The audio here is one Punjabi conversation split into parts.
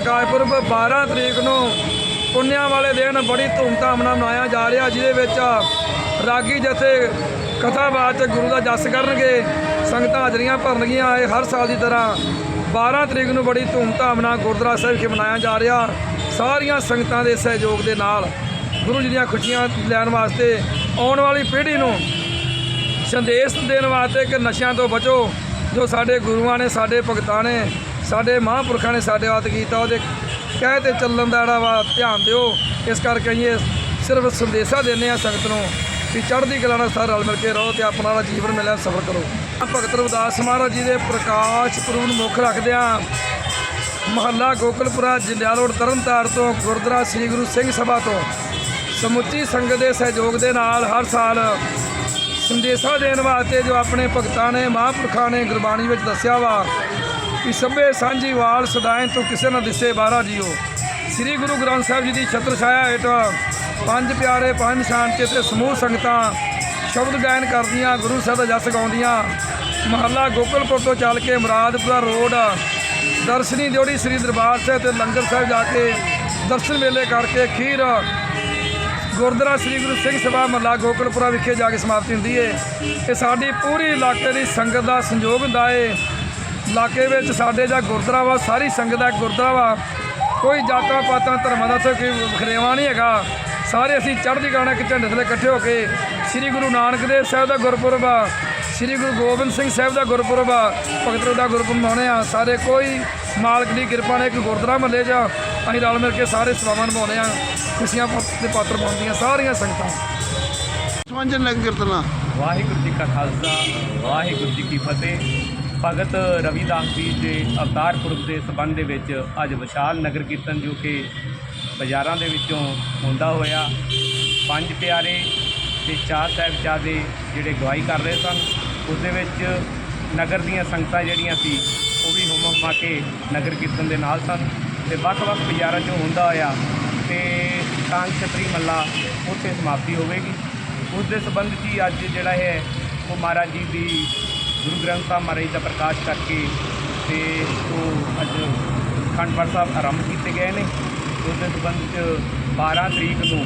ਪ੍ਰਕਾਸ਼ ਪੁਰਬ 12 ਤਰੀਕ ਨੂੰ ਪੁੰਨਿਆਂ ਵਾਲੇ ਦਿਨ ਬੜੀ ਧੂਮਧਾਮ ਨਾਲ ਮਨਾਇਆ ਜਾ ਰਿਹਾ, ਜਿਹਦੇ ਵਿੱਚ ਰਾਗੀ ਜਥੇ ਕਥਾਵਾਚ ਤੇ ਗੁਰੂ ਦਾ ਜਸ ਕਰਨਗੇ, ਸੰਗਤਾਂ ਹਾਜ਼ਰੀਆਂ ਭਰਨਗੀਆਂ। ਇਹ ਹਰ ਸਾਲ ਦੀ ਤਰ੍ਹਾਂ 12 ਤਰੀਕ ਨੂੰ ਬੜੀ ਧੂਮਧਾਮ ਨਾਲ ਗੁਰਦੁਆਰਾ ਸਾਹਿਬ ਵਿਖੇ ਮਨਾਇਆ ਜਾ ਰਿਹਾ। ਸਾਰੀਆਂ ਸੰਗਤਾਂ ਦੇ ਸਹਿਯੋਗ ਦੇ ਨਾਲ ਗੁਰੂ ਜੀ ਦੀਆਂ ਖੁਸ਼ੀਆਂ ਲੈਣ ਵਾਸਤੇ ਆਉਣ ਵਾਲੀ ਪੀੜ੍ਹੀ ਨੂੰ ਸੰਦੇਸ਼ ਦੇਣ ਵਾਸਤੇ ਕਿ ਨਸ਼ਿਆਂ ਤੋਂ ਬਚੋ, ਜੋ ਸਾਡੇ ਗੁਰੂਆਂ ਨੇ, ਸਾਡੇ ਭਗਤਾਂ ਨੇ ਸਾਡੇ ਮਹਾਂਪੁਰਖਾਂ ਨੇ ਸਾਡੇ ਵਾਸਤੇ ਕੀਤਾ, ਉਹਦੇ ਕਹਿ ਤੇ ਚੱਲਣ ਦਾ ਜਿਹੜਾ ਵਾ ਧਿਆਨ ਦਿਓ। ਇਸ ਕਰਕੇ ਅਸੀਂ ਇਹ ਸਿਰਫ ਸੰਦੇਸ਼ਾ ਦਿੰਦੇ ਆ ਸੰਗਤ ਨੂੰ ਵੀ ਚੜ੍ਹਦੀ ਕਲਾ ਨਾਲ ਸਾਰੇ ਰਲ ਮਿਲ ਕੇ ਰਹੋ ਤੇ ਆਪਣਾ ਜਿਹੜਾ ਜੀਵਨ ਮਿਲਿਆ ਸਫਲ ਕਰੋ। ਭਗਤ ਰਵਿਦਾਸ ਮਹਾਰਾਜ ਜੀ ਦੇ ਪ੍ਰਕਾਸ਼ ਪੁਰਬ ਨੂੰ ਮੁੱਖ ਰੱਖਦਿਆਂ ਮਹੱਲਾ ਗੋਕਲਪੁਰਾ, ਜੰਡਿਆਲ ਰੋਡ ਤਰਨਤਾਰ ਤੋਂ, ਗੁਰਦੁਆਰਾ ਸ੍ਰੀ ਗੁਰੂ ਸਿੰਘ ਸਭਾ ਤੋਂ। ਸਮੁੱਚੀ ਸੰਗਤ ਦੇ ਸਹਿਯੋਗ ਦੇ ਨਾਲ ਹਰ ਸਾਲ ਸੰਦੇਸ਼ਾ ਦੇਣ ਵਾਸਤੇ ਜੋ ਆਪਣੇ ਭਗਤਾਂ ਨੇ, ਮਹਾਂਪੁਰਖਾਂ ਨੇ ਗੁਰਬਾਣੀ ਵਿੱਚ ਦੱਸਿਆ ਵਾ ਕਿ ਸਭੇ ਸਾਂਝੀ ਵਾਲ ਸਦਾਇ ਤੋਂ ਕਿਸੇ ਨਾ ਦਿਸੇ ਬਾਹਰਾ ਜੀਓ। ਸ੍ਰੀ ਗੁਰੂ ਗ੍ਰੰਥ ਸਾਹਿਬ ਜੀ ਦੀ ਛਤਰ ਛਾਇਆ ਹੇਠ ਪੰਜ ਪਿਆਰੇ, ਪੰਜ ਸ਼ਾਂਤੀ ਤੇ ਸਮੂਹ ਸੰਗਤਾਂ ਸ਼ਬਦ ਗਾਇਨ ਕਰਦੀਆਂ, ਗੁਰੂ ਸਾਹਿਬ ਦਾ ਜਸ ਗਾਉਂਦੀਆਂ। ਮਹੱਲਾ ਗੋਕਲਪੁਰ ਤੋਂ ਚੱਲ ਕੇ ਮੁਰਾਦਪੁਰਾ ਰੋਡ, ਦਰਸ਼ਨੀ ਜੋੜੀ ਸ੍ਰੀ ਦਰਬਾਰ ਸਾਹਿਬ ਤੇ ਲੰਗਰ ਸਾਹਿਬ ਜਾ ਕੇ ਦਰਸ਼ਨ ਮੇਲੇ ਕਰਕੇ ਖੀਰ ਗੁਰਦੁਆਰਾ ਸ੍ਰੀ ਗੁਰੂ ਸਿੰਘ ਸਭਾ ਮਹੱਲਾ ਗੋਕਲਪੁਰਾ ਵਿਖੇ ਜਾ ਕੇ ਸਮਾਪਤੀ ਹੁੰਦੀ ਏ। ਇਹ ਸਾਡੀ ਪੂਰੀ ਇਲਾਕੇ ਦੀ ਸੰਗਤ ਦਾ ਸੰਯੋਗ ਹੁੰਦਾ ਏ। ਇਲਾਕੇ ਵਿੱਚ ਸਾਡੇ ਜਾਂ ਗੁਰਦੁਆਰਾ ਵਾ ਸਾਰੀ ਸੰਗਤ ਦਾ ਗੁਰਦੁਆਰਾ ਵਾ ਕੋਈ ਜਾਤਾਂ ਪਾਤਾਂ ਧਰਮਾਂ ਦਾ ਉੱਥੇ ਕੋਈ ਵਖਰੇਵਾ ਨਹੀਂ ਹੈਗਾ। ਸਾਰੇ ਅਸੀਂ ਚੜ੍ਹਦੀ ਕਲਾ ਨਾਲ ਇੱਕ ਝੰਡੇ ਥੱਲੇ ਇਕੱਠੇ ਹੋ ਕੇ ਸ੍ਰੀ ਗੁਰੂ ਨਾਨਕ ਦੇਵ ਸਾਹਿਬ ਦਾ ਗੁਰਪੁਰਬ ਆ ਸ੍ਰੀ ਗੁਰੂ ਗੋਬਿੰਦ ਸਿੰਘ ਸਾਹਿਬ ਦਾ ਗੁਰਪੁਰਬ ਆ ਭਗਤ ਦਾ ਗੁਰਪੁਰਬ ਮਨਾਉਂਦੇ ਆ ਸਾਰੇ ਕੋਈ ਮਾਲਕ ਦੀ ਕਿਰਪਾ ਨਾਲ ਇੱਕ ਗੁਰਦੁਆਰਾ ਮਹੱਲੇ 'ਚ ਅਸੀਂ ਰਲ ਮਿਲ ਕੇ ਸਾਰੇ ਸੇਵਾਵਾਂ ਨਿਭਾਉਂਦੇ ਆ ਖੁਸ਼ੀਆਂ ਦੇ ਪਾਤਰ ਬਣਦੀਆਂ ਸਾਰੀਆਂ ਸੰਗਤਾਂ। ਸਮਾਂਜਨ ਨਗਰ ਕੀਰਤਨਾ ਵਾਹਿਗੁਰੂ ਜੀ ਕਾ ਖਾਲਸਾ ਵਾਹਿਗੁਰੂ ਜੀ ਕੀ ਫਤਿਹ। ਭਗਤ ਰਵਿਦਾਸ ਜੀ ਦੇ ਅਵਤਾਰ ਪੁਰਬ ਦੇ ਸਬੰਧ ਦੇ ਵਿੱਚ ਅੱਜ ਵਿਸ਼ਾਲ ਨਗਰ ਕੀਰਤਨ ਜੋ ਕਿ ਬਾਜ਼ਾਰਾਂ ਦੇ ਵਿੱਚੋਂ ਹੁੰਦਾ ਹੋਇਆ, ਪੰਜ ਪਿਆਰੇ ਤੇ ਚਾਰ ਸਾਹਿਬਜ਼ਾਦੇ ਜਿਹੜੇ ਗਵਾਹੀ ਕਰ ਰਹੇ ਸਨ, ਉਸ ਦੇ ਵਿੱਚ ਨਗਰ ਦੀਆਂ ਸੰਗਤਾਂ ਜਿਹੜੀਆਂ ਸੀ, ਉਹ ਵੀ ਹੁਮ ਹੁਮਾ ਕੇ ਨਗਰ ਕੀਰਤਨ ਦੇ ਨਾਲ ਸਨ ਤੇ ਵੱਖ-ਵੱਖ ਬਾਜ਼ਾਰਾਂ 'ਚੋਂ ਹੁੰਦਾ ਹੋਇਆ ਤੇ ਕਾਂਗ ਛਤਰੀ ਮੱਲਾ ਉੱਥੇ ਸਮਾਪਤੀ ਹੋਵੇਗੀ। ਉਸ ਦੇ ਸੰਬੰਧ 'ਚ ਹੀ ਅੱਜ ਜਿਹੜਾ ਹੈ, ਉਹ ਮਹਾਰਾਜ ਜੀ ਦੀ ਗੁਰੂ ਗ੍ਰੰਥ ਸਾਹਿਬ ਮਹਾਰਾਜ ਦਾ ਪ੍ਰਕਾਸ਼ ਕਰਕੇ ਤੇ ਉਹ ਅੱਜ ਅਖੰਡ ਪਾਠ ਸਾਹਿਬ ਆਰੰਭ ਕੀਤੇ ਗਏ ਨੇ, ਉਸ ਦੇ ਸੰਬੰਧ 'ਚ 12 ਤਰੀਕ ਨੂੰ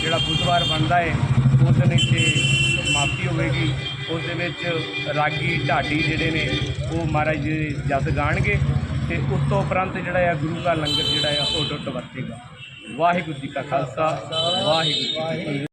ਜਿਹੜਾ ਬੁੱਧਵਾਰ ਬਣਦਾ ਹੈ, ਉਸ ਦਿਨ ਇੱਥੇ ਸਮਾਪਤੀ ਹੋਵੇਗੀ। ਉਸ ਦੇ ਵਿੱਚ ਰਾਗੀ ਢਾਡੀ ਜਿਹੜੇ ਨੇ, ਉਹ ਮਹਾਰਾਜ ਜੀ ਦੇ ਜਸ ਗਾਣਗੇ ਤੇ ਉਸ ਤੋਂ ਉਪਰੰਤ ਜਿਹੜਾ ਹੈ ਗੁਰੂ ਦਾ ਲੰਗਰ ਜਿਹੜਾ ਹੈ ਉਹ ਡੁੱਟ ਵਰਤੇਗਾ। ਵਾਹਿਗੁਰੂ ਜੀ ਕਾ ਖਾਲਸਾ, ਵਾਹਿਗੁਰੂ ਜੀ ਕੀ ਫਤਿਹ।